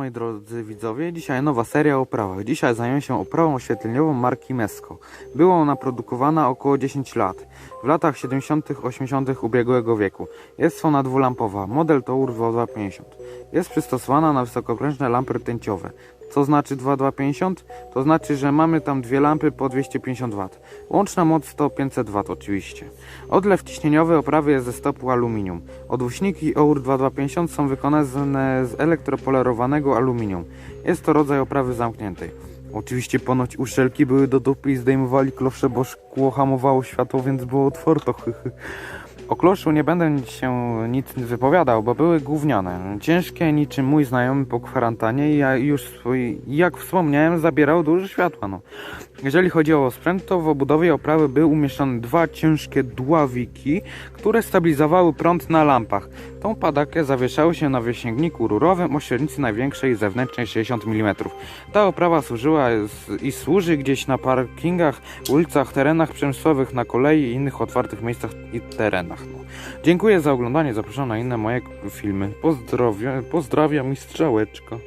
Moi drodzy widzowie, dzisiaj nowa seria o oprawach. Dzisiaj zajmę się oprawą oświetleniową marki Mesco. Była ona produkowana około 10 lat, w latach 70., 80. ubiegłego wieku. Jest ona dwulampowa, model to UR 2250. Jest przystosowana na wysokoprężne lampy rtęciowe. Co znaczy 2250? To znaczy, że mamy tam dwie lampy po 250 W. Łączna moc to 500 W oczywiście. Odlew ciśnieniowy oprawy jest ze stopu aluminium. Odłóżniki OUR 2250 są wykonane z elektropolerowanego aluminium. Jest to rodzaj oprawy zamkniętej. Oczywiście ponoć uszczelki były do dupy i zdejmowali klosze, bo szkło hamowało światło, więc było otwarto. O kloszu nie będę się nic wypowiadał, bo były gówniane. Ciężkie niczym mój znajomy po kwarantannie i ja już swój, jak wspomniałem, zabierał dużo światła. No. Jeżeli chodzi o sprzęt, to w obudowie oprawy były umieszczone dwa ciężkie dławiki, które stabilizowały prąd na lampach. Tą padakę zawieszały się na wysięgniku rurowym o średnicy największej zewnętrznej 60 mm. Ta oprawa służyła z- i służy gdzieś na parkingach, ulicach, terenach przemysłowych, na kolei i innych otwartych miejscach i terenach. No. Dziękuję za oglądanie, zapraszam na inne moje filmy. Pozdrowie, pozdrawiam i.